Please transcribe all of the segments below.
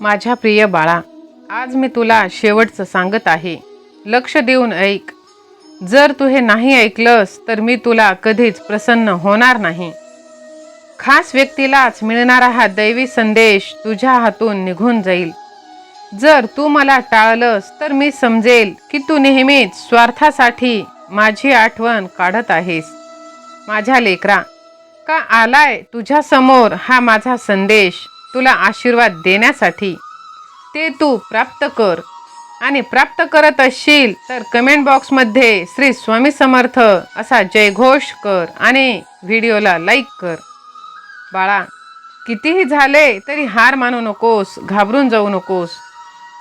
माझ्या प्रिय बाळा आज मी तुला शेवटचं सांगत आहे. लक्ष देऊन ऐक. जर तू हे नाही ऐकलंस तर मी तुला कधीच प्रसन्न होणार नाही. खास व्यक्तीलाच मिळणारा हा दैवी संदेश तुझ्या हातून निघून जाईल. जर तू मला टाळलंस तर मी समजेल की तू नेहमीच स्वार्थासाठी माझी आठवण काढत आहेस. माझ्या लेकरा का आलाय तुझ्यासमोर हा माझा संदेश? तुला आशीर्वाद देण्यासाठी. ते तू प्राप्त कर. आणि प्राप्त करत असशील तर कमेंट बॉक्समध्ये श्री स्वामी समर्थ असा जयघोष कर आणि व्हिडिओला लाईक कर. बाळा कितीही झाले तरी हार मानू नकोस घाबरून जाऊ नकोस.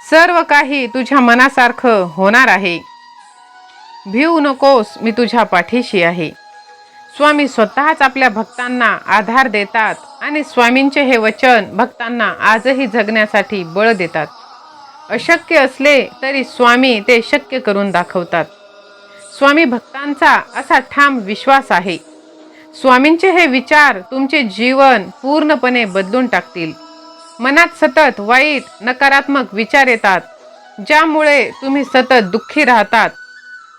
सर्व काही तुझ्या मनासारखं होणार आहे. भिवू नकोस मी तुझ्या पाठीशी आहे. स्वामी स्वतःच आपल्या भक्तांना आधार देतात आणि स्वामींचे हे वचन भक्तांना आजही जगण्यासाठी बळ देतात. अशक्य असले तरी स्वामी ते शक्य करून दाखवतात. स्वामी भक्तांचा असा ठाम विश्वास आहे. स्वामींचे हे विचार तुमचे जीवन पूर्णपणे बदलून टाकतील. मनात सतत वाईट नकारात्मक विचार येतात ज्यामुळे तुम्ही सतत दुःखी राहतात.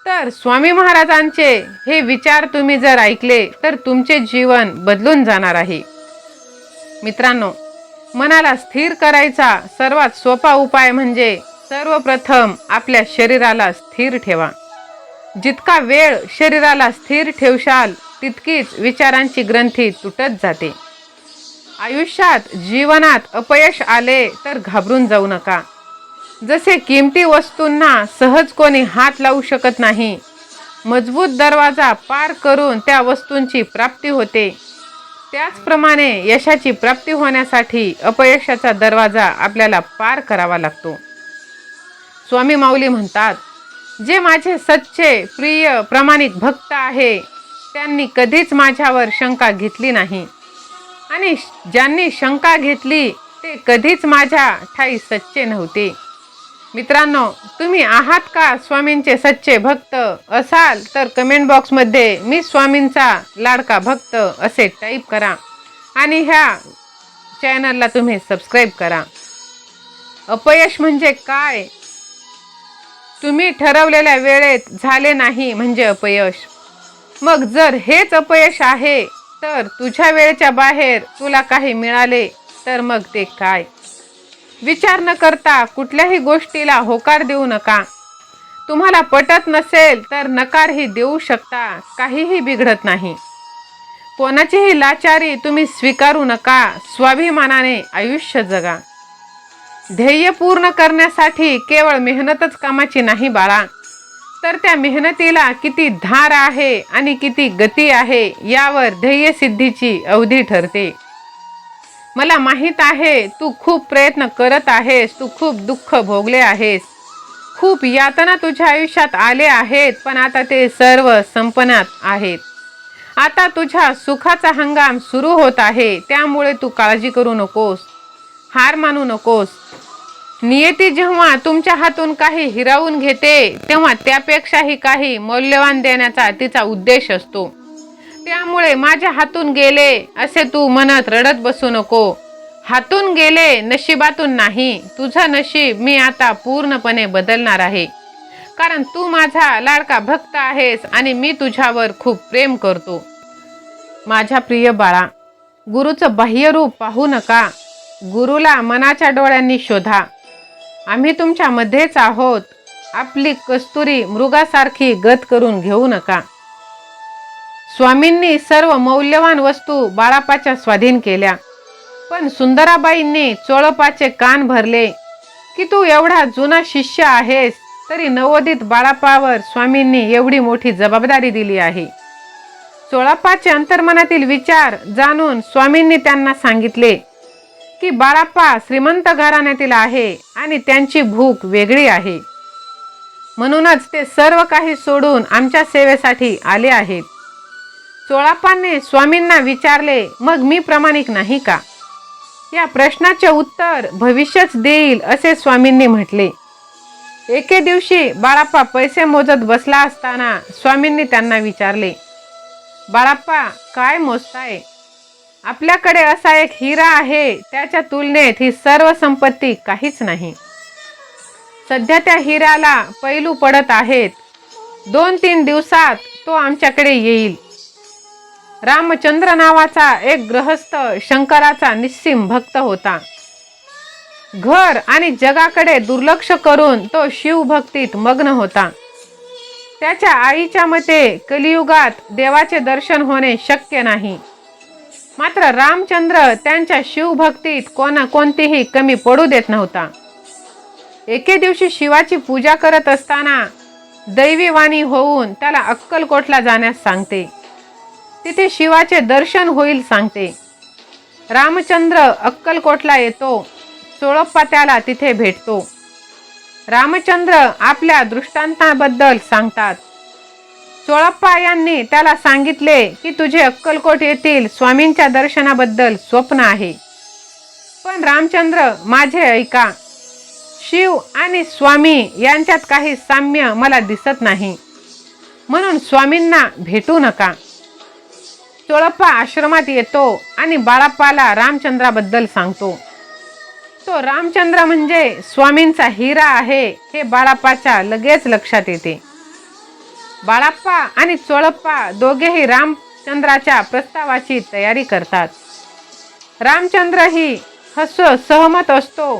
तर स्वामी महाराजांचे हे विचार तुम्ही जर ऐकले तर तुमचे जीवन बदलून जाणार आहे. मित्रांनो मनाला स्थिर करायचा सर्वात सोपा उपाय म्हणजे सर्वप्रथम आपल्या शरीराला स्थिर ठेवा. जितका वेळ शरीराला स्थिर ठेवशाल तितकीच विचारांची ग्रंथी तुटत जाते. आयुष्यात जीवनात अपयश आले तर घाबरून जाऊ नका. जसे किमती वस्तूंना सहज कोणी हात लावू शकत नाही मजबूत दरवाजा पार करून त्या वस्तूंची प्राप्ती होते. त्याचप्रमाणे यशाची प्राप्ती होण्यासाठी अपयशाचा दरवाजा आपल्याला पार करावा लागतो. स्वामी माऊली म्हणतात जे माझे सच्चे प्रिय प्रामाणिक भक्त आहे त्यांनी कधीच माझ्यावर शंका घेतली नाही. आणि ज्यांनी शंका घेतली ते कधीच माझ्या ठाई सच्चे नव्हते. मित्रांनो तुम्ही आहात का स्वामींचे सच्चे भक्त? असाल तर कमेंट बॉक्समध्ये मी स्वामींचा लाडका भक्त असे टाईप करा. आणि ह्या चॅनलला तुम्ही सबस्क्राईब करा. अपयश म्हणजे काय? तुम्ही ठरवलेल्या वेळेत झाले नाही म्हणजे अपयश. मग जर हेच अपयश आहे तर तुझ्या वेळेच्या बाहेर तुला काही मिळाले तर मग ते काय? विचार न करता कुठल्याही गोष्टीला होकार देऊ नका. तुम्हाला पटत नसेल तर नकारही देऊ शकता काहीही बिघडत नाही. कोणाचीही लाचारी तुम्ही स्वीकारू नका स्वाभिमानाने आयुष्य जगा. ध्येय पूर्ण करण्यासाठी केवळ मेहनतच कामाची नाही बाळा. तर त्या मेहनतीला किती धार आहे आणि किती गती आहे यावर ध्येयसिद्धीची अवधी ठरते. मला माहीत आहे तू खूप प्रयत्न करत आहेस तू खूप दुःख भोगले आहेस. खूप यातना तुझ्या आयुष्यात आले आहेत पण आता ते सर्व संपनात आहेत. आता तुझ्या सुखाचा हंगाम सुरू होत आहे त्यामुळे तू काळजी करू नकोस हार मानू नकोस. नियती जेव्हा तुमच्या हातून काही हिरावून घेते तेव्हा त्यापेक्षाही काही मौल्यवान देण्याचा तिचा उद्देश असतो. त्यामुळे माझ्या हातून गेले असे तू मनात रडत बसू नको. हातून गेले नशिबातून नाही. तुझं नशीब मी आता पूर्णपणे बदलणार आहे. कारण तू माझा लाडका भक्त आहेस आणि मी तुझ्यावर खूप प्रेम करतो. माझ्या प्रिय बाळा गुरुचं बाह्यरूप पाहू नका. गुरुला मनाच्या डोळ्यांनी शोधा. आम्ही तुमच्यामध्येच आहोत. आपली कस्तुरी मृगासारखी गत करून घेऊ नका. स्वामींनी सर्व मौल्यवान वस्तू बाळापाच्या स्वाधीन केल्या. पण सुंदराबाईंनी चोळपाचे कान भरले. की तू एवढा जुना शिष्य आहेस तरी नवोदित बाळापावर स्वामींनी एवढी मोठी जबाबदारी दिली आहे. चोळापाचे अंतर्मनातील विचार जाणून स्वामींनी त्यांना सांगितले की बाळाप्पा श्रीमंत घराण्यातील आहे आणि त्यांची भूक वेगळी आहे. म्हणूनच ते सर्व काही सोडून आमच्या सेवेसाठी आले आहेत. चोळाप्पाने स्वामींना विचारले मग मी प्रामाणिक नाही का? या प्रश्नाचे उत्तर भविष्यच देईल असे स्वामींनी म्हटले. एके दिवशी बाळाप्पा पैसे मोजत बसला असताना स्वामींनी त्यांना विचारले बाळाप्पा काय मोजताय? आपल्याकडे असा एक हिरा आहे त्याच्या तुलनेत ही सर्व संपत्ती काहीच नाही. सध्या त्या हिऱ्याला पैलू पडत आहेत. दोन तीन दिवसात तो आमच्याकडे येईल. रामचंद्र नावाचा एक ग्रहस्थ शंकराचा निस्सिम भक्त होता. घर आणि जगाकडे दुर्लक्ष करून तो शिवभक्तीत मग्न होता. त्याच्या आईच्या मते कलियुगात देवाचे दर्शन होणे शक्य नाही. मात्र रामचंद्र त्यांच्या शिवभक्तीत कोणा कोणतीही कमी पडू देत नव्हता. एके दिवशी शिवाची पूजा करत असताना दैवीवाणी होऊन त्याला अक्कलकोटला जाण्यास सांगते. तिथे शिवाचे दर्शन होईल सांगते. रामचंद्र अक्कलकोटला येतो. चोळप्पा त्याला तिथे भेटतो. रामचंद्र आपल्या दृष्टांताबद्दल सांगतात. चोळप्पा यांनी त्याला सांगितले की तुझे अक्कलकोट येथील स्वामींच्या दर्शनाबद्दल स्वप्न आहे. पण रामचंद्र माझे ऐका. शिव आणि स्वामी यांच्यात काही साम्य मला दिसत नाही. म्हणून स्वामींना भेटू नका. चोळप्पा आश्रमात येतो आणि बाळाप्पाला रामचंद्राबद्दल सांगतो. तो रामचंद्र म्हणजे स्वामींचा हिरा आहे हे बाळाप्पाच्या लगेच लक्षात येते. बाळाप्पा आणि चोळप्पा दोघेही रामचंद्राच्या प्रस्तावाची तयारी करतात. रामचंद्र ही हस सहमत असतो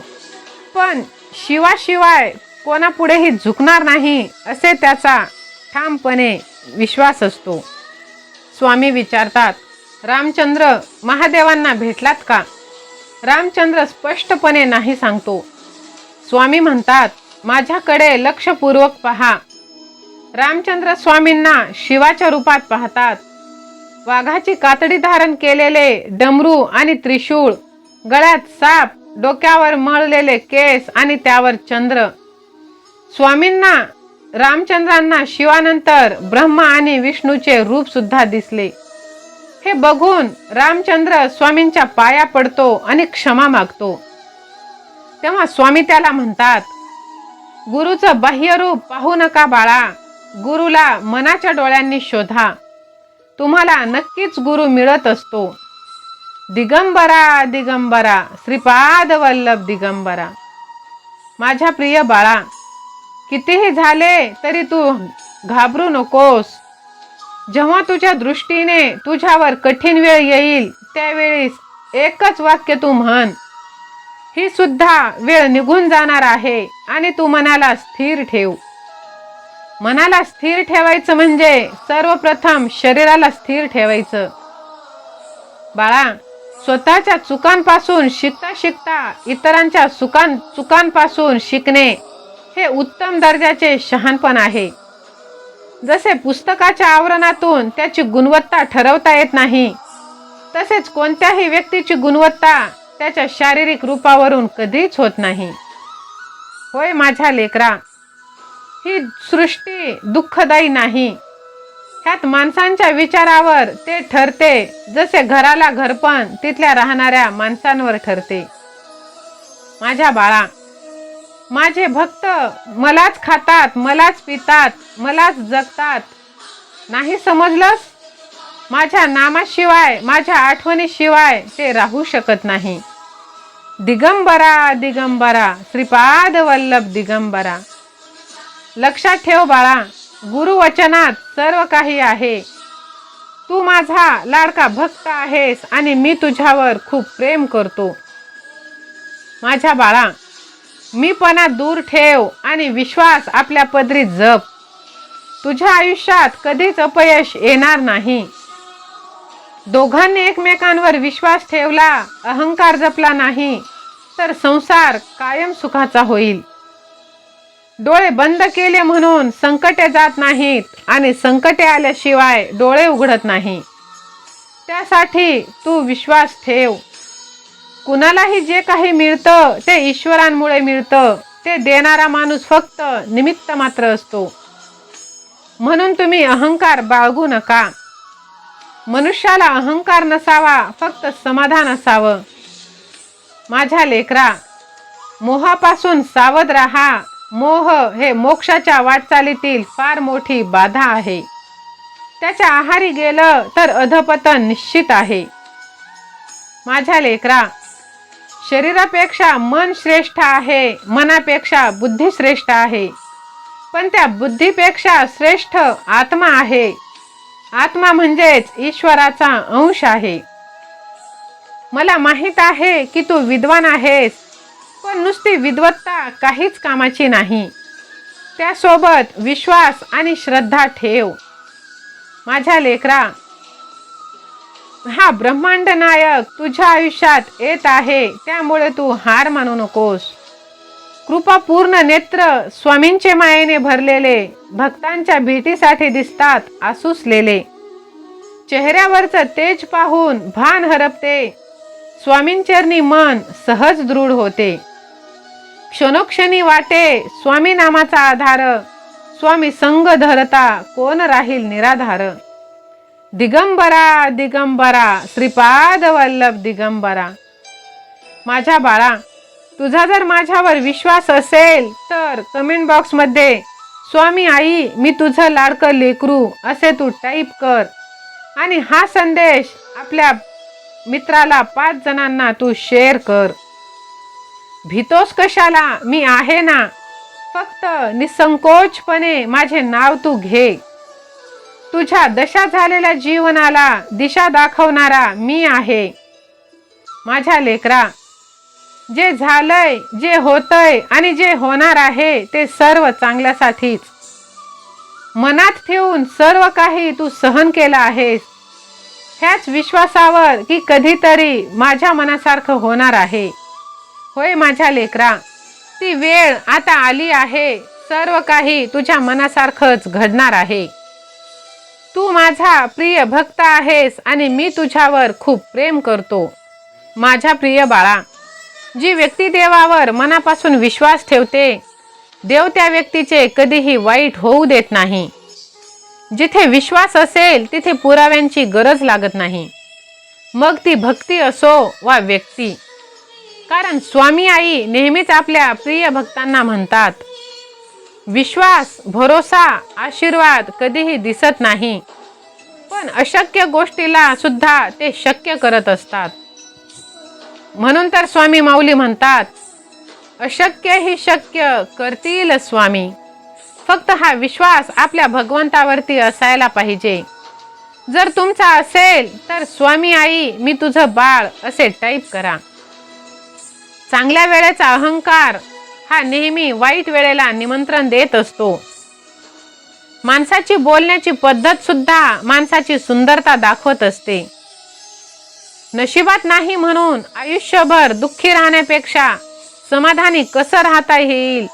पण शिवाशिवाय कोणापुढेही झुकणार नाही असे त्याचा ठामपणे विश्वास असतो. स्वामी विचारतात रामचंद्र महादेवांना भेटलात का? रामचंद्र स्पष्टपणे नाही सांगतो. स्वामी म्हणतात माझ्याकडे लक्षपूर्वक पहा. रामचंद्र स्वामींना शिवाच्या रूपात पाहतात. वाघाची कातडी धारण केलेले डमरू आणि त्रिशूळ गळ्यात साप डोक्यावर मळलेले केस आणि त्यावर चंद्र. स्वामींना रामचंद्रांना शिवानंतर ब्रह्मा आणि विष्णूचे रूप सुद्धा दिसले. हे बघून रामचंद्र स्वामींच्या पाया पडतो आणि क्षमा मागतो. तेव्हा स्वामी त्याला म्हणतात गुरुचं बाह्य रूप पाहू नका बाळा. गुरुला मनाच्या डोळ्यांनी शोधा. तुम्हाला नक्कीच गुरु मिळत असतो. दिगंबरा दिगंबरा श्रीपाद वल्लभ दिगंबरा. माझ्या प्रिय बाळा कितीही झाले तरी तू घाबरू नकोस. जेव्हा तुझ्या दृष्टीने तुझ्यावर कठीण वेळ येईल त्यावेळेस एकच वाक्य तू म्हण. ही सुद्धा वेळ निघून जाणार आहे आणि तू मनाला स्थिर ठेव. मनाला स्थिर ठेवायचं म्हणजे सर्वप्रथम शरीराला स्थिर ठेवायचं. बाळा स्वतःच्या चुकांपासून शिकता शिकता इतरांच्या चुकां चुकांपासून शिकणे हे उत्तम दर्जाचे शहाणपण आहे. जसे पुस्तकाच्या आवरणातून त्याची गुणवत्ता ठरवता येत नाही तसेच कोणत्याही व्यक्तीची गुणवत्ता त्याच्या शारीरिक रूपावरून कधीच होत नाही. होय माझ्या लेकरा ही सृष्टी दुःखदायी नाही. ह्यात माणसांच्या विचारावर ते ठरते जसे घराला घरपण तिथल्या राहणाऱ्या माणसांवर ठरते. माझ्या बाळा माझे भक्त मलाच खातात मलाच पितात मलाच जगतात. नाही समजलंस? माझ्या नामाशिवाय माझ्या आठवणीशिवाय ते राहू शकत नाही. दिगंबरा दिगंबरा श्रीपाद वल्लभ दिगंबरा. लक्षात ठेव बाळा गुरुवचनात सर्व काही आहे. तू माझा लाडका भक्त आहेस आणि मी तुझ्यावर खूप प्रेम करतो. माझ्या बाळा मीपणा दूर ठेव आणि विश्वास आपल्या पदरी जप. तुझ्या आयुष्यात कधीच अपयश येणार नाही. दोघांनी एकमेकांवर विश्वास ठेवला अहंकार जपला नाही तर संसार कायम सुखाचा होईल. डोळे बंद केले म्हणून संकटे जात नाहीत आणि संकटे आल्याशिवाय डोळे उघडत नाही. त्यासाठी तू विश्वास ठेव. कुणालाही जे काही मिळतं ते ईश्वरांमुळे मिळतं. ते देणारा माणूस फक्त निमित्त मात्र असतो. म्हणून तुम्ही अहंकार बाळगू नका. मनुष्याला अहंकार नसावा फक्त समाधान असावं. माझ्या लेकरा मोहापासून सावध राहा. मोह हे मोक्षाच्या वाटचालीतील फार मोठी बाधा आहे. त्याच्या आहारी गेलं तर अधपतन निश्चित आहे. माझ्या लेकरा शरीरापेक्षा मन श्रेष्ठ आहे मनापेक्षा बुद्धी श्रेष्ठ आहे. पण त्या बुद्धीपेक्षा श्रेष्ठ आत्मा आहे. आत्मा म्हणजेच ईश्वराचा अंश आहे. मला माहीत आहे की तू विद्वान आहेस पण नुसती विद्वत्ता काहीच कामाची नाही. त्यासोबत विश्वास आणि श्रद्धा ठेव. माझ्या लेकरा हा ब्रह्मांड नायक तुझ्या आयुष्यात येत आहे. त्यामुळे तू हार मानू नकोस. कृपापूर्ण नेत्र स्वामींचे मायेने भरलेले भक्तांच्या भेटीसाठी दिसतात आसुसलेले. चेहऱ्यावरचं तेज पाहून भान हरपते. स्वामींचरणी मन सहज दृढ होते. क्षणोक्षणी वाटे स्वामी नामाचा आधार. स्वामी संग धरता कोण राहील निराधार. दिगंबरा दिगंबरा श्रीपाद वल्लभ दिगंबरा. माझ्या बाळा तुझा जर माझ्यावर विश्वास असेल तर कमेंट बॉक्समध्ये स्वामी आई मी तुझं लाडकं लेकरू असे तू टाईप कर. आणि हा संदेश आपल्या मित्राला पाच जणांना तू शेअर कर. भीतोस कशाला? मी आहे ना. फक्त निसंकोचपणे माझे नाव तू घे. तुझ्या दशा झालेल्या जीवनाला दिशा दाखवणारा मी आहे. माझ्या लेकरा जे झालंय जे होतंय आणि जे होणार आहे ते सर्व चांगल्यासाठीच. मनात ठेवून सर्व काही तू सहन केलं आहेस. ह्याच विश्वासावर की कधीतरी माझ्या मनासारखं होणार आहे. होय माझ्या लेकरा ती वेळ आता आली आहे. सर्व काही तुझ्या मनासारखंच घडणार आहे. तू माझा प्रिय भक्त आहेस आणि मी तुझ्यावर खूप प्रेम करतो. माझ्या प्रिय बाळा जी व्यक्ती देवावर मनापासून विश्वास ठेवते देव त्या व्यक्तीचे कधीही वाईट होऊ देत नाही. जिथे विश्वास असेल तिथे पुराव्यांची गरज लागत नाही. मग ती भक्ती असो वा व्यक्ती. कारण स्वामी आई नेहमीच आपल्या प्रिय भक्तांना म्हणतात विश्वास भरोसा आशीर्वाद कधीही दिसत नाही. पण अशक्य गोष्टीला सुद्धा ते शक्य करत असतात. म्हणून तर स्वामी माऊली म्हणतात अशक्य ही शक्य करतील स्वामी. फक्त हा विश्वास आपल्या भगवंतावरती असायला पाहिजे. जर तुमचा असेल तर स्वामी आई मी तुझं बाळ असे टाईप करा. चांगल्या वेळेचा अहंकार हा नेहमी वाईट वेळेला निमंत्रण देत असतो. माणसाची बोलण्याची पद्धत सुद्धा माणसाची सुंदरता दाखवत असते. नशिबात नाही म्हणून आयुष्यभर दुःखी राहण्यापेक्षा समाधानी कसं राहता येईल?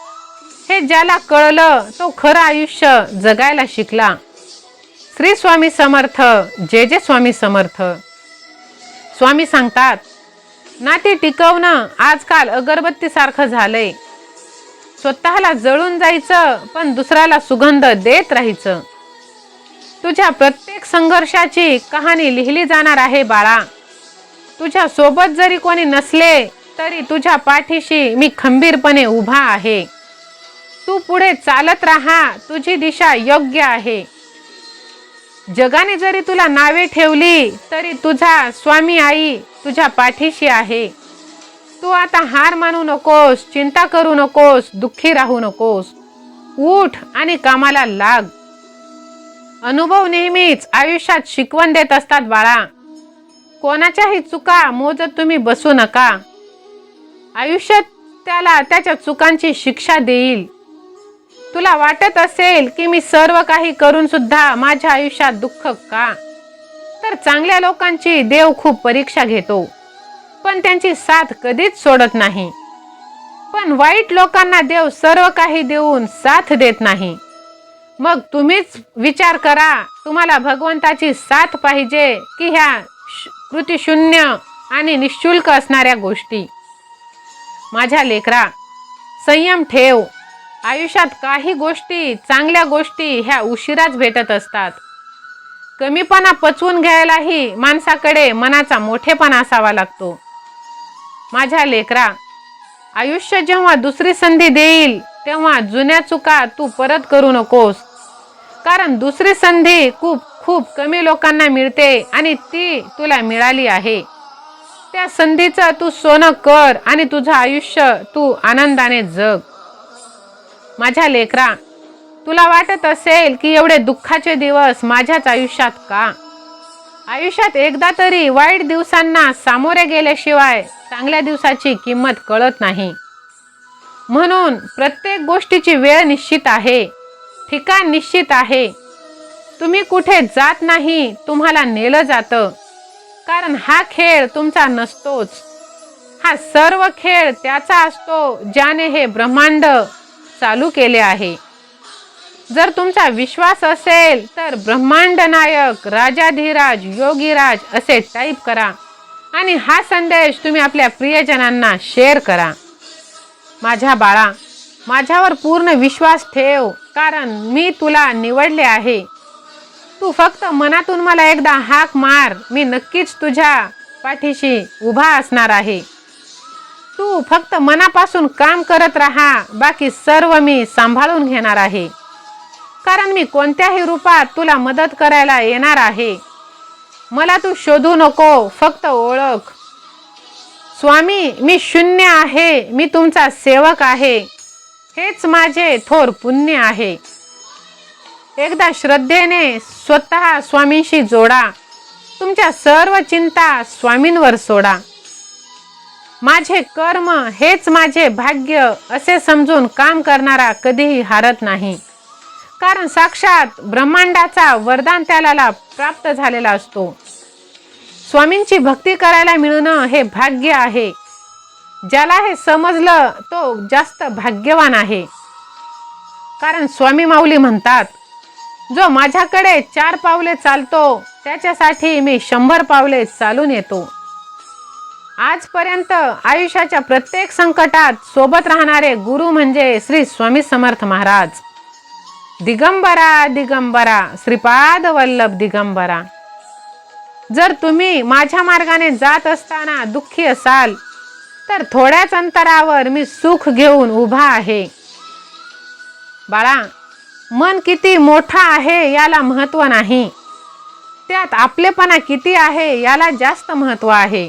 हे ज्याला कळलं तो खरं आयुष्य जगायला शिकला. श्री स्वामी समर्थ जे जे स्वामी समर्थ. स्वामी सांगतात नाते टिकवणं आजकाल अगरबत्तीसारखं झालंय. स्वतःला जळून जायचं पण दुसऱ्याला सुगंध देत राहायचं. तुझ्या प्रत्येक संघर्षाची कहाणी लिहिली जाणार आहे बाळा. तुझ्या सोबत जरी कोणी नसले तरी तुझ्या पाठीशी मी खंबीरपणे उभा आहे. तू पुढे चालत राहा तुझी दिशा योग्य आहे. जगाने जरी तुला नावे ठेवली तरी तुझा स्वामी आई तुझ्या पाठीशी आहे. तू आता हार मानू नकोस चिंता करू नकोस दुःखी राहू नकोस. उठ आणि कामाला लाग. अनुभव नेहमीच आयुष्यात शिकवण देत असतात बाळा. कोणाच्याही चुका मोजत तुम्ही बसू नका. आयुष्यात त्याला त्याच्या चुकांची शिक्षा देईल. तुला वाटत असेल की मी सर्व काही करून सुद्धा माझ्या आयुष्यात दुःख का? तर चांगल्या लोकांची देव खूप परीक्षा घेतो. पण त्यांची साथ कधीच सोडत नाही. पण वाईट लोकांना देव सर्व काही देऊन साथ देत नाही. मग तुम्हीच विचार करा तुम्हाला भगवंताची साथ पाहिजे की ह्या श- आणि निशुल्क असणाऱ्या गोष्टी. माझ्या लेकरा संयम ठेव. आयुष्यात काही गोष्टी चांगल्या गोष्टी ह्या उशिराच भेटत असतात. कमीपणा पचवून घ्यायलाही माणसाकडे मनाचा मोठेपणा असावा लागतो. माझ्या लेकरा आयुष्य जेव्हा दुसरी संधी देईल तेव्हा जुन्या चुका तू परत करू नकोस. कारण दुसरी संधी खूप खूप कमी लोकांना मिळते आणि ती तुला मिळाली आहे. त्या संधीचं तू सोनं कर आणि तुझं आयुष्य तू आनंदाने जग. माझ्या लेकरा तुला वाटत असेल की एवढे दुःखाचे दिवस माझ्याच आयुष्यात का? आयुष्यात एकदा तरी वाईट दिवसांना सामोरे गेल्याशिवाय चांगल्या दिवसाची किंमत कळत नाही. म्हणून प्रत्येक गोष्टीची वेळ निश्चित आहे. ठिकाण निश्चित आहे. तुम्ही कुठे जात नाही तुम्हाला नेलं जातं. कारण हा खेळ तुमचा नसतोच. हा सर्व खेळ त्याचा असतो ज्याने हे ब्रह्मांड चालू केले आहे. जर तुमचा विश्वास असेल तर ब्रह्मांड नायक राजाधिराज योगीराज असे टाईप करा. आणि हा संदेश तुम्ही आपल्या प्रियजनांना शेअर करा. माझ्या बाळा माझ्यावर पूर्ण विश्वास ठेव कारण मी तुला निवडले आहे. तू फक्त मनातून मला एकदा हाक मार. मी नक्कीच तुझ्या पाठीशी उभा असणार आहे. तू फक्त मनापासून काम करत राहा. बाकी सर्व मी सांभाळून घेणार आहे. कारण मी कोणत्याही रूपात तुला मदत करायला येणार आहे. मला तू शोधू नको फक्त ओळख. स्वामी मी शून्य आहे मी तुमचा सेवक आहे. हेच माझे थोर पुण्य आहे. एकदा श्रद्धेने स्वतः स्वामींशी जोडा. तुमच्या सर्व चिंता स्वामींवर सोडा. माझे कर्म हेच माझे भाग्य असे समजून काम करणारा कधीही हारत नाही. कारण साक्षात ब्रह्मांडाचा वरदान त्याला प्राप्त झालेला असतो. स्वामींची भक्ती करायला मिळणं हे भाग्य आहे. ज्याला हे समजलं तो जास्त भाग्यवान आहे. कारण स्वामी माऊली म्हणतात जो माझ्याकडे चार पावले चालतो त्याच्यासाठी मी शंभर पावले चालून येतो. आजपर्यंत आयुष्याच्या प्रत्येक संकटात सोबत राहणारे गुरु म्हणजे श्री स्वामी समर्थ महाराज. दिगंबरा दिगंबरा श्रीपाद वल्लभ दिगंबरा. जर तुम्ही माझ्या मार्गाने जात असताना दुःखी असाल तर थोड्याच अंतरावर मी सुख घेऊन उभा आहे. बाळा मन किती मोठा आहे याला महत्त्व नाही. त्यात आपलेपणा किती आहे याला जास्त महत्त्व आहे.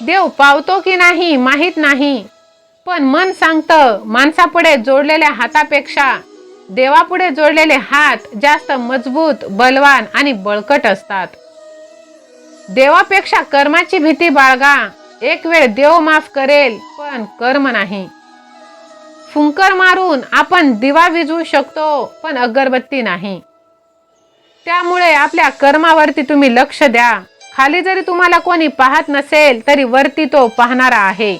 देव पावतो की नाही माहीत नाही पण मन सांगतं माणसापुढे जोडलेल्या हातापेक्षा देवापुढे जोडलेले हात जास्त मजबूत बलवान आणि बळकट असतात. देवापेक्षा कर्माची भीती बाळगा. एक वेळ देव माफ करेल पण कर्म नाही. फुंकर मारून आपण दिवा विजवू शकतो पण अगरबत्ती नाही. त्यामुळे आपल्या कर्मावरती तुम्ही लक्ष द्या. खाली जरी तुम्हाला कोणी पाहत नसेल तरी वरती तो पाहणारा आहे.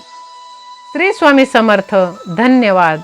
श्री स्वामी समर्थ. धन्यवाद.